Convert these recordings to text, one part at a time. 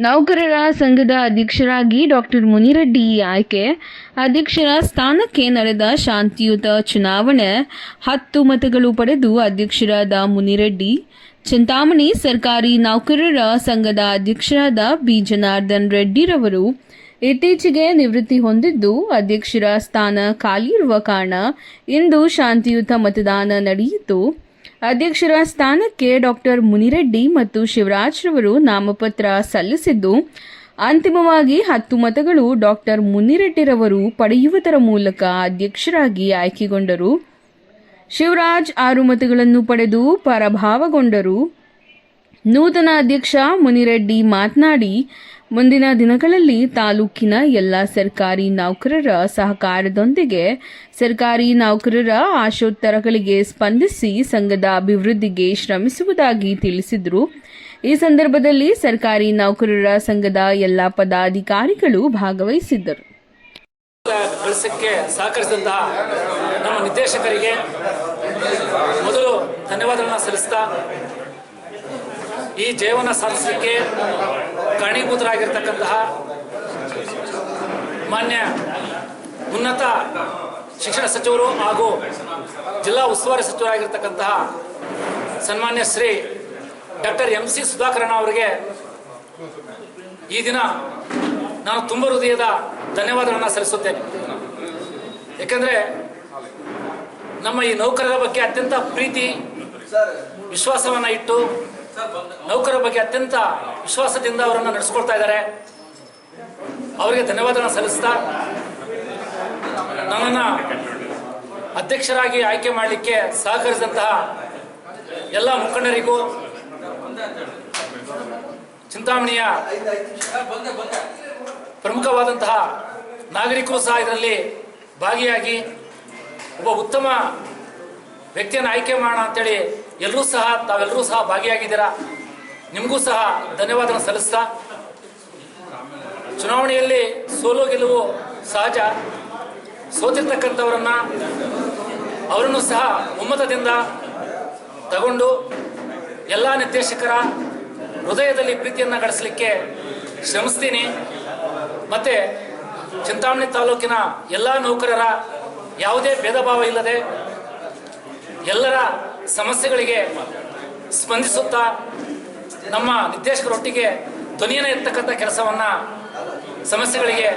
ನೌಕರರ ಸಂಘದ ಅಧ್ಯಕ್ಷರಾಗಿ ಡಾಕ್ಟರ್ ಮುನಿರೆಡ್ಡಿ ಆಯ್ಕೆ. ಅಧ್ಯಕ್ಷರ ಸ್ಥಾನಕ್ಕೆ ನಡೆದ ಶಾಂತಿಯುತ ಚುನಾವಣೆ. ಹತ್ತು ಮತಗಳು ಪಡೆದು ಅಧ್ಯಕ್ಷರಾದ ಮುನಿರೆಡ್ಡಿ. ಚಿಂತಾಮಣಿ ಸರ್ಕಾರಿ ನೌಕರರ ಸಂಘದ ಅಧ್ಯಕ್ಷರಾದ ಬಿ. ಜನಾರ್ದನ್ ರೆಡ್ಡಿರವರು. ಇತ್ತೀಚೆಗೆ ನಿವೃತ್ತಿ ಹೊಂದಿದ್ದು ಅಧ್ಯಕ್ಷರ ಸ್ಥಾನ ಖಾಲಿ ಇರುವ ಕಾರಣ ಇಂದು ಶಾಂತಿಯುತ ಮತದಾನ ನಡೆಯಿತು. ಅಧ್ಯಕ್ಷರ ಸ್ಥಾನಕ್ಕೆ ಡಾಕ್ಟರ್ ಮುನಿರೆಡ್ಡಿ ಮತ್ತು ಶಿವರಾಜ್ ರವರು ನಾಮಪತ್ರ ಸಲ್ಲಿಸಿದ್ದು, ಅಂತಿಮವಾಗಿ ಹತ್ತು ಮತಗಳು ಡಾಕ್ಟರ್ ಮುನಿರೆಡ್ಡಿರವರು ಪಡೆಯುವುದರ ಮೂಲಕ ಅಧ್ಯಕ್ಷರಾಗಿ ಆಯ್ಕೆಗೊಂಡರು. ಶಿವರಾಜ್ ಆರು ಮತಗಳನ್ನು ಪಡೆದು ಪರಭಾವಗೊಂಡರು. ನೂತನ ಅಧ್ಯಕ್ಷ ಮುನಿರೆಡ್ಡಿ ಮಾತನಾಡಿ ಮುಂದಿನ ದಿನಗಳಲ್ಲಿ ತಾಲೂಕಿನ ಎಲ್ಲ ಸರ್ಕಾರಿ ನೌಕರರ ಸಹಕಾರದೊಂದಿಗೆ ಸರ್ಕಾರಿ ನೌಕರರ ಆಶೋತ್ತರಗಳಿಗೆ ಸ್ಪಂದಿಸಿ ಸಂಘದ ಅಭಿವೃದ್ಧಿಗೆ ಶ್ರಮಿಸುವುದಾಗಿ ತಿಳಿಸಿದರು. ಈ ಸಂದರ್ಭದಲ್ಲಿ ಸರ್ಕಾರಿ ನೌಕರರ ಸಂಘದ ಎಲ್ಲ ಪದಾಧಿಕಾರಿಗಳು ಭಾಗವಹಿಸಿದ್ದರು. ಈ ಜಯವನ್ನು ಸಾಧಿಸಲಿಕ್ಕೆ ಕಾರಣೀಭೂತರಾಗಿರ್ತಕ್ಕಂತಹ ಮಾನ್ಯ ಉನ್ನತ ಶಿಕ್ಷಣ ಸಚಿವರು ಹಾಗೂ ಜಿಲ್ಲಾ ಉಸ್ತುವಾರಿ ಸಚಿವರಾಗಿರ್ತಕ್ಕಂತಹ ಸನ್ಮಾನ್ಯ Shri doctor M C Sudhakaran ಅವರಿಗೆ ಈ ದಿನ ನಾನು ತುಂಬ ಹೃದಯದ ಧನ್ಯವಾದಗಳನ್ನು ಸಲ್ಲಿಸುತ್ತೇನೆ. ಏಕೆಂದರೆ ನಮ್ಮ ಈ ನೌಕರರ ಬಗ್ಗೆ ಅತ್ಯಂತ ಪ್ರೀತಿ, ವಿಶ್ವಾಸವನ್ನು ಇಟ್ಟು ನೌಕರರ ಬಗ್ಗೆ ಅತ್ಯಂತ ವಿಶ್ವಾಸದಿಂದ ಅವರನ್ನು ನಡೆಸ್ಕೊಳ್ತಾ ಇದ್ದಾರೆ. ಅವರಿಗೆ ಧನ್ಯವಾದಗಳನ್ನು ಸಲ್ಲಿಸ್ತಾ ನನ್ನನ್ನು ಅಧ್ಯಕ್ಷರಾಗಿ ಆಯ್ಕೆ ಮಾಡಲಿಕ್ಕೆ ಸಹಕರಿಸಿದಂತಹ ಎಲ್ಲ ಮುಖಂಡರಿಗೂ ಚಿಂತಾಮಣಿಯ ಪ್ರಮುಖವಾದಂತಹ ನಾಗರಿಕರು ಸಹ ಇದರಲ್ಲಿ ಭಾಗಿಯಾಗಿ ಒಬ್ಬ ಉತ್ತಮ ವ್ಯಕ್ತಿಯನ್ನು ಆಯ್ಕೆ ಮಾಡೋಣ ಅಂತೇಳಿ ಎಲ್ಲರೂ ಸಹ ತಾವೆಲ್ಲರೂ ಸಹ ಭಾಗಿಯಾಗಿದ್ದೀರಾ? ನಿಮಗೂ ಸಹ ಧನ್ಯವಾದ ಸಲ್ಲಿಸ್ತಾ. ಚುನಾವಣೆಯಲ್ಲಿ ಸೋಲು ಗೆಲುವು ಸಹಜ. ಸೋತಿರ್ತಕ್ಕಂಥವರನ್ನ ಅವರನ್ನು ಸಹ ಒಮ್ಮತದಿಂದ ತಗೊಂಡು ಎಲ್ಲ ನಿರ್ದೇಶಕರ ಹೃದಯದಲ್ಲಿ ಪ್ರೀತಿಯನ್ನು ಗಳಿಸಲಿಕ್ಕೆ ಶ್ರಮಿಸ್ತೀನಿ. ಮತ್ತು ಚಿಂತಾಮಣಿ ತಾಲೂಕಿನ ಎಲ್ಲ ನೌಕರರ ಯಾವುದೇ ಭೇದ ಭಾವ ಇಲ್ಲದೆ ಎಲ್ಲರ ಸಮಸ್ಯೆಗಳಿಗೆ ಸ್ಪಂದಿಸುತ್ತಾ ನಮ್ಮ ನಿರ್ದೇಶಕರೊಟ್ಟಿಗೆ ಧ್ವನಿಯನ್ನು ಇರ್ತಕ್ಕಂಥ ಕೆಲಸವನ್ನು ಸಮಸ್ಯೆಗಳಿಗೆ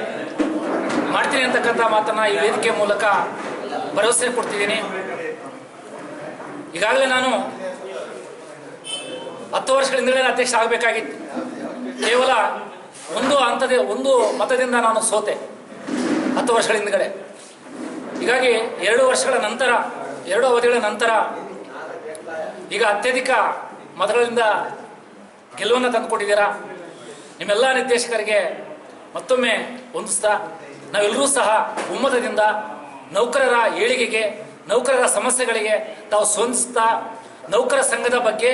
ಮಾಡ್ತೀನಿ ಅಂತಕ್ಕಂಥ ಮಾತನ್ನು ಈ ವೇದಿಕೆ ಮೂಲಕ ಭರವಸೆ ಕೊಡ್ತಿದ್ದೀನಿ. ಈಗಾಗಲೇ ನಾನು ಹತ್ತು ವರ್ಷಗಳಿಂದಲೇ ಅಧ್ಯಕ್ಷ ಆಗಬೇಕಾಗಿತ್ತು. ಕೇವಲ ಒಂದು ಹಂತದ, ಒಂದು ಮತದಿಂದ ನಾನು ಸೋತೆ ಹತ್ತು ವರ್ಷಗಳ ಹಿಂದ್ಗಡೆ ಹೀಗಾಗಿ ಎರಡು ವರ್ಷಗಳ ನಂತರ, ಎರಡು ಅವಧಿಗಳ ನಂತರ ಈಗ ಅತ್ಯಧಿಕ ಮತಗಳಿಂದ ಗೆಲುವನ್ನು ತಂದುಕೊಟ್ಟಿದ್ದೀರಾ? ನಿಮ್ಮೆಲ್ಲ ನಿರ್ದೇಶಕರಿಗೆ ಮತ್ತೊಮ್ಮೆ ಹೊಂದಿಸ್ತಾ ನಾವೆಲ್ಲರೂ ಸಹ ಒಮ್ಮತದಿಂದ ನೌಕರರ ಏಳಿಗೆಗೆ, ನೌಕರರ ಸಮಸ್ಯೆಗಳಿಗೆ ತಾವು ಸ್ಪಂದಿಸ್ತಾ ನೌಕರ ಸಂಘದ ಬಗ್ಗೆ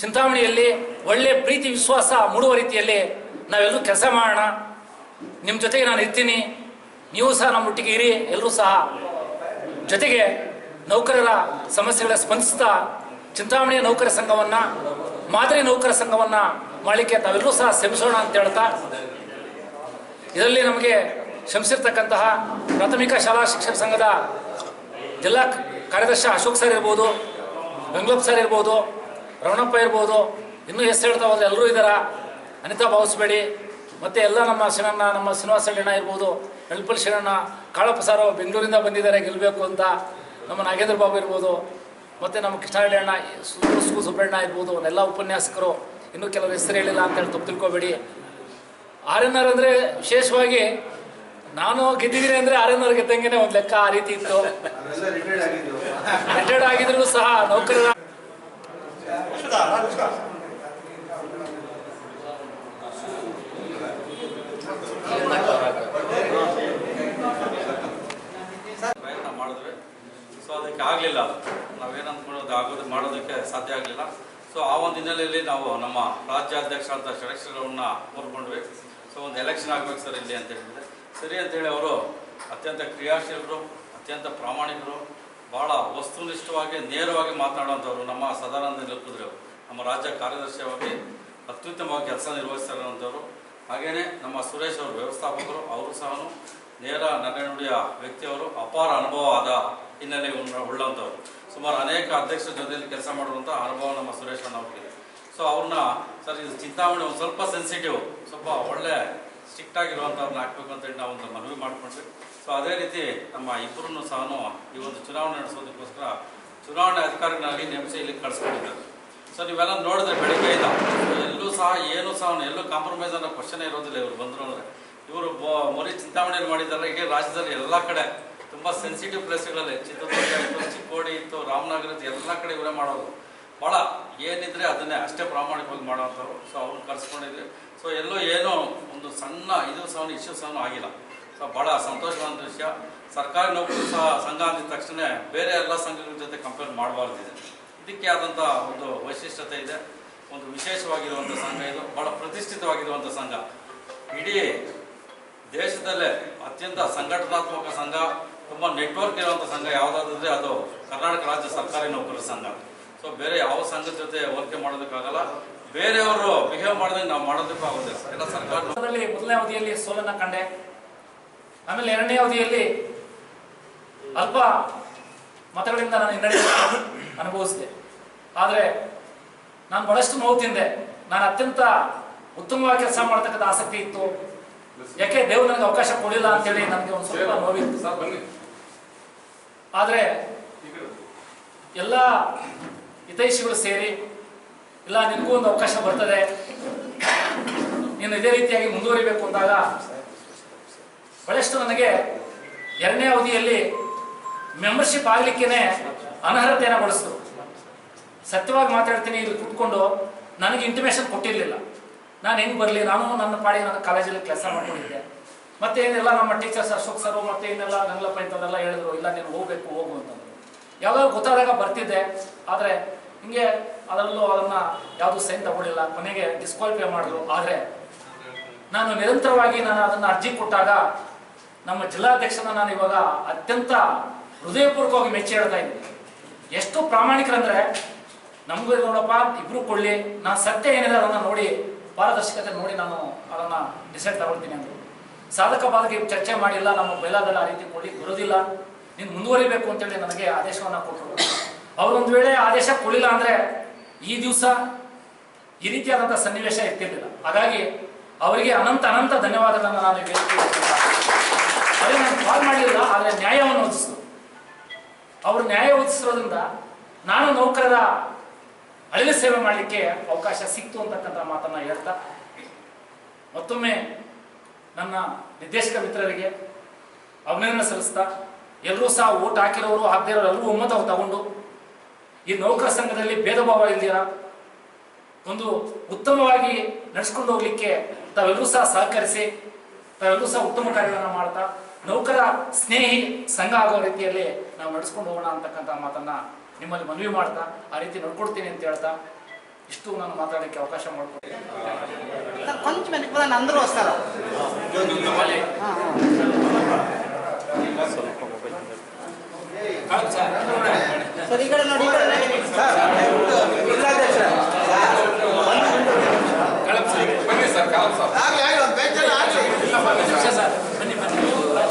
ಚಿಂತಾಮಣಿಯಲ್ಲಿ ಒಳ್ಳೆಯ ಪ್ರೀತಿ, ವಿಶ್ವಾಸ ಮೂಡುವ ರೀತಿಯಲ್ಲಿ ನಾವೆಲ್ಲರೂ ಕೆಲಸ ಮಾಡೋಣ. ನಿಮ್ಮ ಜೊತೆಗೆ ನಾನು ಇರ್ತೀನಿ. ನೀವು ಸಹ ನಮ್ಮೊಟ್ಟಿಗೆ ಇರಿ. ಎಲ್ಲರೂ ಸಹ ಜೊತೆಗೆ ನೌಕರರ ಸಮಸ್ಯೆಗಳ ಸ್ಪಂದಿಸ್ತಾ ಚಿಂತಾಮಣಿಯ ನೌಕರ ಸಂಘವನ್ನು, ಮಾದರಿ ನೌಕರ ಸಂಘವನ್ನು ಮಾಡಲಿಕ್ಕೆ ತಾವೆಲ್ಲರೂ ಸಹ ಶ್ರಮಿಸೋಣ ಅಂತ ಹೇಳ್ತಾ ಇದರಲ್ಲಿ ನಮಗೆ ಶ್ರಮಿಸಿರ್ತಕ್ಕಂತಹ ಪ್ರಾಥಮಿಕ ಶಾಲಾ ಶಿಕ್ಷಕ ಸಂಘದ ಜಿಲ್ಲಾ ಕಾರ್ಯದರ್ಶಿ ಅಶೋಕ್ ಸರ್ ಇರ್ಬೋದು ಬೆಂಗಳೂರು ಸರ್ ಇರ್ಬೋದು, ರಮಣಪ್ಪ ಇರ್ಬೋದು, ಇನ್ನೂ ಹೆಸರು ಹೇಳ್ತಾ ಹೋದ್ರೆ ಎಲ್ಲರೂ ಇದ್ದಾರ ಅನಿತಾ ಭಾವಿಸ್ಬೇಡಿ ಮತ್ತು ಎಲ್ಲ ನಮ್ಮ ಶಿವಣ್ಣ ನಮ್ಮ ಶ್ರೀನಿವಾಸ ಅಣ್ಣ ಇರ್ಬೋದು ಎಳ್ಪಲ್ ಶಿವಣ್ಣ ಕಾಳಪ್ಪ ಸಾರು ಬೆಂಗಳೂರಿಂದ ಬಂದಿದ್ದಾರೆ ಗೆಲ್ಲಬೇಕು ಅಂತ. ನಮ್ಮ ನಾಗೇಂದ್ರ ಬಾಬು ಇರ್ಬೋದು ಮತ್ತು ನಮ್ಮ ಕೃಷ್ಣಹಳ್ಳಿ ಅಣ್ಣ ಸುಸ್ಕು ಸುಬ್ಬಣ್ಣ ಇರ್ಬೋದು ಅವನ್ನೆಲ್ಲ ಉಪನ್ಯಾಸಕರು. ಇನ್ನೂ ಕೆಲವರು ಹೆಸರು ಹೇಳಿಲ್ಲ ಅಂತ ಹೇಳಿ ತಪ್ಪು ತಿಳ್ಕೊಬೇಡಿ ಆರ್ ಎನ್ ಆರ್ ಅಂದರೆ ವಿಶೇಷವಾಗಿ ನಾನು ಗೆದ್ದಿದ್ದೀನಿ ಅಂದರೆ ಆರ್ ಎನ್ ಆರ್ ಗೆದ್ದಂಗೆ ಒಂದು ಲೆಕ್ಕ ಆ ರೀತಿ ಇತ್ತು. ರಿಟೈರ್ಡ್ ಆಗಿದ್ರು ಸಹ ನೌಕರರ ಸೊ ಅದಕ್ಕೆ ಆಗಲಿಲ್ಲ. ನಾವೇನು ಅಂದ್ಕೊಳ್ಳೋದು ಆಗೋದು ಮಾಡೋದಕ್ಕೆ ಸಾಧ್ಯ ಆಗಲಿಲ್ಲ. ಸೊ ಆ ಒಂದು ಹಿನ್ನೆಲೆಯಲ್ಲಿ ನಾವು ನಮ್ಮ ರಾಜ್ಯಾಧ್ಯಕ್ಷ ಅಂತ ಷಡಕ್ಷರವನ್ನ ಕೋರ್ಕೊಂಡ್ವಿ ಸೊ ಒಂದು ಎಲೆಕ್ಷನ್ ಆಗ್ಬೇಕು ಸರ್ ಇಲ್ಲಿ ಅಂತ ಹೇಳಿದ್ರೆ. ಸರಿ ಅಂತೇಳಿ ಅವರು ಅತ್ಯಂತ ಕ್ರಿಯಾಶೀಲರು, ಅತ್ಯಂತ ಪ್ರಾಮಾಣಿಕರು ಭಾಳ ವಸ್ತುನಿಷ್ಠವಾಗಿ, ನೇರವಾಗಿ ಮಾತನಾಡುವಂಥವ್ರು ನಮ್ಮ ಸದಾನಂದ ನಿಲುಪುದ್ರಿ ಅವರು. ನಮ್ಮ ರಾಜ್ಯ ಕಾರ್ಯದರ್ಶಿಯಾಗಿ ಅತ್ಯುತ್ತಮವಾಗಿ ಕೆಲಸ ನಿರ್ವಹಿಸ್ತಾರಂಥವ್ರು ಹಾಗೆಯೇ ನಮ್ಮ ಸುರೇಶ್ ಅವರು ವ್ಯವಸ್ಥಾಪಕರು, ಅವರು ಸಹ ನೇರ ನಡೆನುಡಿಯ ವ್ಯಕ್ತಿಯವರು ಅಪಾರ ಅನುಭವ ಆದ ಹಿನ್ನೆಲೆ ಉಳ್ಳ- ಉಳ್ಳಂಥವ್ರು. ಸುಮಾರು ಅನೇಕ ಅಧ್ಯಕ್ಷರ ಜೊತೆಯಲ್ಲಿ ಕೆಲಸ ಮಾಡುವಂಥ ಅನುಭವ ನಮ್ಮ ಸುರೇಶ್ ಅಣ್ಣ ಅವ್ರಿಗೆ ಸೊ ಅವ್ರನ್ನ ಸರ್, ಇದು ಚಿಂತಾಮಣಿ ಒಂದು ಸ್ವಲ್ಪ ಸೆನ್ಸಿಟಿವ್ ಸ್ವಲ್ಪ ಒಳ್ಳೆ ಸ್ಟ್ರಿಕ್ಟ್ ಆಗಿರುವಂಥವ್ರನ್ನ ಹಾಕ್ಬೇಕು ಅಂತೇಳಿ ನಾವು ಒಂದು ಮನವಿ ಮಾಡಿಕೊಂಡ್ವಿ. ಸೊ ಅದೇ ರೀತಿ ನಮ್ಮ ಇಬ್ಬರನ್ನು ಸಹ ಈ ಒಂದು ಚುನಾವಣೆ ನಡೆಸೋದಕ್ಕೋಸ್ಕರ ಚುನಾವಣೆ ಅಧಿಕಾರಿಗಳಾಗಿ ನೇಮಿಸಿ ಇಲ್ಲಿ ಕಳಿಸ್ಕೊಂಡಿದ್ದಾರೆ. ಸೊ ನೀವೆಲ್ಲ ನೋಡಿದ್ರೆ ಇಲ್ಲ ಎಲ್ಲೂ ಸಹ, ಏನು ಸಹ, ಎಲ್ಲೂ ಕಾಂಪ್ರಮೈಸ್ ಅನ್ನೋ ಕ್ವಶನೇ ಇರೋದಿಲ್ಲ ಇವರು ಬಂದರು ಅಂದರೆ. ಇವರು ಮೊರಿ ಚಿಂತಾಮಣಿಯಲ್ಲಿ ಮಾಡಿದ್ದಾರೆ. ಇಡೀ ರಾಜ್ಯದಲ್ಲಿ ಎಲ್ಲ ಕಡೆ ತುಂಬ ಸೆನ್ಸಿಟಿವ್ ಪ್ಲೇಸ್ಗಳಲ್ಲಿ ಚಿತ್ರದುರ್ಗ ಇತ್ತು ಚಿಕ್ಕೋಡಿ, ಇತ್ತು, ರಾಮನಗರ ಇತ್ತು ಎಲ್ಲ ಕಡೆ ಇವರೇ ಮಾಡೋದು ಭಾಳ ಏನಿದ್ರೆ ಅದನ್ನೇ ಅಷ್ಟೇ ಪ್ರಾಮಾಣಿಕವಾಗಿ ಮಾಡೋವಂಥವ್ರು. ಸೊ ಅವ್ರನ್ನ ಕರ್ಸ್ಕೊಂಡಿದ್ವಿ. ಸೊ ಎಲ್ಲೋ ಏನೋ ಒಂದು ಸಣ್ಣ ಇದು ಸಹ ಇಶ್ಯೂ ಸಹ ಆಗಿಲ್ಲ. ಸೊ ಭಾಳ ಸಂತೋಷವಾದ ವಿಷಯ. ಸರ್ಕಾರಿ ನೌಕರರು ಸಹ ಸಂಘ ಅಂದಿದ ತಕ್ಷಣ ಬೇರೆ ಎಲ್ಲ ಸಂಘಗಳ ಜೊತೆ ಕಂಪೇರ್ ಮಾಡಬಾರ್ದಿದೆ. ಇದಕ್ಕೆ ಆದಂಥ ಒಂದು ವೈಶಿಷ್ಟ್ಯತೆ ಇದೆ. ಒಂದು ವಿಶೇಷವಾಗಿರುವಂಥ ಸಂಘ ಇದು. ಭಾಳ ಪ್ರತಿಷ್ಠಿತವಾಗಿರುವಂಥ ಸಂಘ. ಇಡೀ ದೇಶದಲ್ಲೇ ಅತ್ಯಂತ ಸಂಘಟನಾತ್ಮಕ ಸಂಘ, ತುಂಬ ನೆಟ್ವರ್ಕ್ ಇರುವಂಥ ಸಂಘ ಯಾವುದಾದ್ರೆ ಅದು ಕರ್ನಾಟಕ ರಾಜ್ಯ ಸರ್ಕಾರಿ ನೌಕರರ ಸಂಘ. ಸೊ ಬೇರೆ ಯಾವ ಸಂಘದ ಜೊತೆ ಹೋಲಿಕೆ ಮಾಡೋದಕ್ಕಾಗಲ್ಲ. ಬೇರೆಯವರು ಬಿಹೇವ್ ಮಾಡಿದ್ರೆ ನಾವು ಮಾಡೋದಕ್ಕೂ ಆಗೋದಿಲ್ಲ ಎಲ್ಲ ಸರ್ಕಾರದಲ್ಲಿ ಮೊದಲನೇ ಅವಧಿಯಲ್ಲಿ ಸೋಲನ್ನ ಕಂಡೆ. ಆಮೇಲೆ ಎರಡನೇ ಅವಧಿಯಲ್ಲಿ ಅಲ್ಪ ಮತಗಳಿಂದ ನಾನು ಹಿನ್ನಡೆ ಅನುಭವಿಸಿದೆ. ಆದರೆ ನಾನು ಬಹಳಷ್ಟು ನೋವು ತಿಂದೆ. ನಾನು ಅತ್ಯಂತ ಉತ್ತಮವಾಗಿ ಕೆಲಸ ಮಾಡ್ತಕ್ಕಂಥ ಆಸಕ್ತಿ ಇತ್ತು. ಯಾಕೆ ದೇವ್ರು ನನಗೆ ಅವಕಾಶ ಕೊಡಿಲ್ಲ ಅಂತೇಳಿ ನನಗೆ ಒಂದು ಸ್ವಲ್ಪ ನೋವಿತ್ತು. ಆದರೆ ಎಲ್ಲ ಹಿತೈಷಿಗಳು ಸೇರಿ ಇಲ್ಲ ನಿನಗೂ ಒಂದು ಅವಕಾಶ ಬರ್ತದೆ. ನೀನು ಇದೇ ರೀತಿಯಾಗಿ ಮುಂದುವರಿಬೇಕು ಅಂದಾಗ ಬಹಳಷ್ಟು ನನಗೆ ಎರಡನೇ ಅವಧಿಯಲ್ಲಿ ಮೆಂಬರ್ಶಿಪ್ ಆಗ್ಲಿಕ್ಕೇನೆ ಅನರ್ಹತೆಯನ್ನು ಬಳಸ್ತು ಸತ್ಯವಾಗಿ ಮಾತಾಡ್ತೀನಿ ಇಲ್ಲಿ ಕುತ್ಕೊಂಡು ನನಗೆ ಇಂಟಿಮೇಷನ್ ಕೊಟ್ಟಿರಲಿಲ್ಲ. ನಾನು ಹೆಂಗೆ ಬರಲಿ? ನಾನು ನನ್ನ ಪಾಡಿ ನನ್ನ ಕಾಲೇಜಲ್ಲಿ ಕೆಲಸ ಮಾಡ್ಕೊಂಡಿದ್ದೆ. ಮತ್ತೆ ಏನೆಲ್ಲ ನಮ್ಮ ಟೀಚರ್ಸ್ ಅಶೋಕ್ ಸರ್ ಮತ್ತೆ ಏನೆಲ್ಲ ಗಂಗಲಪ್ಪ ಇಂಥದ್ದೆಲ್ಲ ಹೇಳಿದ್ರು, ಇಲ್ಲ, ನೀನು ಹೋಗ್ಬೇಕು, ಹೋಗು ಅಂತಂದ್ರು. ಯಾವಾಗ ಗೊತ್ತಾದಾಗ ಬರ್ತಿದ್ದೆ. ಆದರೆ ಹಿಂಗೆ ಅದರಲ್ಲೂ ಅದನ್ನ ಯಾವುದು ಸೈನ್ ತಗೊಳ್ಳಿಲ್ಲ ಕೊನೆಗೆ ಡಿಸ್ಕ್ವಾಲಿಫೈ ಮಾಡಿದ್ರು. ಆದರೆ ನಾನು ನಿರಂತರವಾಗಿ ನಾನು ಅದನ್ನ ಅರ್ಜಿ ಕೊಟ್ಟಾಗ ನಮ್ಮ ಜಿಲ್ಲಾಧ್ಯಕ್ಷನ ನಾನು ಇವಾಗ ಅತ್ಯಂತ ಹೃದಯಪೂರ್ವಕವಾಗಿ ಮೆಚ್ಚಿ ಹೇಳ್ತಾ ಇದ್ದೀನಿ. ಎಷ್ಟು ಪ್ರಾಮಾಣಿಕರಂದ್ರೆ, ನಮಗೂ ನೋಡಪ್ಪ, ಇಬ್ರು ಕೊಳ್ಳಿ ನಾನು ಸತ್ಯ ಏನಿದೆ ಅದನ್ನು ನೋಡಿ ಪಾರದರ್ಶಕತೆ ನೋಡಿ ನಾನು ಅದನ್ನ ಡಿಸೈಡ್ ತಗೊಳ್ತೀನಿ ಅಂದ್ರು. ಸಾಧಕ ಬಾಧಕ ಚರ್ಚೆ ಮಾಡಿಲ್ಲ, ನಮ್ಮ ಬೈಲಾದಲ್ಲಿ ಆ ರೀತಿ ಕೊಡಿ ಬರೋದಿಲ್ಲ. ನೀನು ಮುಂದುವರಿಬೇಕು ಅಂತೇಳಿ ನನಗೆ ಆದೇಶವನ್ನ ಕೊಟ್ಟರು ಅವರೊಂದು ವೇಳೆ ಆದೇಶ ಕೊಡಲಿಲ್ಲ ಅಂದ್ರೆ ಈ ದಿವಸ ಈ ರೀತಿಯಾದಂಥ ಸನ್ನಿವೇಶ ಇರ್ತಿರ್ಲಿಲ್ಲ ಹಾಗಾಗಿ ಅವರಿಗೆ ಅನಂತ ಅನಂತ ಧನ್ಯವಾದಗಳನ್ನು ನಾನು ಅದೇ ನಾನು ಕಾಲ್ ಮಾಡಲಿಲ್ಲ ಆದರೆ ನ್ಯಾಯವನ್ನು ಒದಿಸಿದ್ರು ಅವರು ನ್ಯಾಯ ಒದಿಸಿರೋದ್ರಿಂದ ನಾನು ನೌಕರರ ಅಳಿಲು ಸೇವೆ ಮಾಡಲಿಕ್ಕೆ ಅವಕಾಶ ಸಿಕ್ತು ಅಂತಕ್ಕಂಥ ಮಾತನ್ನು ಹೇಳ್ತಾ ಮತ್ತೊಮ್ಮೆ ನನ್ನ ನಿರ್ದೇಶಕ ಮಿತ್ರರಿಗೆ ಅಭಿನಂದನೆ ಸಲ್ಲಿಸ್ತಾ ಎಲ್ಲರೂ ಸಹ ಓಟ್ ಹಾಕಿರೋರು, ಹಾಕ್ದಿರೋರು ಎಲ್ಲರೂ ಒಮ್ಮತ ತಗೊಂಡು ಈ ನೌಕರ ಸಂಘದಲ್ಲಿ ಭೇದ ಭಾವ ಇಲ್ದಿರಾ? ಒಂದು ಉತ್ತಮವಾಗಿ ನಡೆಸ್ಕೊಂಡು ಹೋಗ್ಲಿಕ್ಕೆ ತಾವೆಲ್ಲರೂ ಸಹ ಸಹಕರಿಸಿ, ತಾವೆಲ್ಲರೂ ಸಹ ಉತ್ತಮ ಕಾರ್ಯಗಳನ್ನು ಮಾಡ್ತಾ, ನೌಕರ ಸ್ನೇಹಿ ಸಂಘ ಆಗೋ ರೀತಿಯಲ್ಲಿ ನಾವು ನಡೆಸ್ಕೊಂಡು ಹೋಗೋಣ ಅಂತಕ್ಕಂಥ ಮಾತನ್ನ ನಿಮ್ಮಲ್ಲಿ ಮನವಿ ಮಾಡ್ತಾ ಆ ರೀತಿ ನೋಡ್ಕೊಡ್ತೀನಿ ಅಂತ ಹೇಳ್ತಾ ಇಷ್ಟು ನಾನು ಮಾತಾಡೋಕ್ಕೆ ಅವಕಾಶ ಮಾಡಿಕೊಡ್ತೀನಿ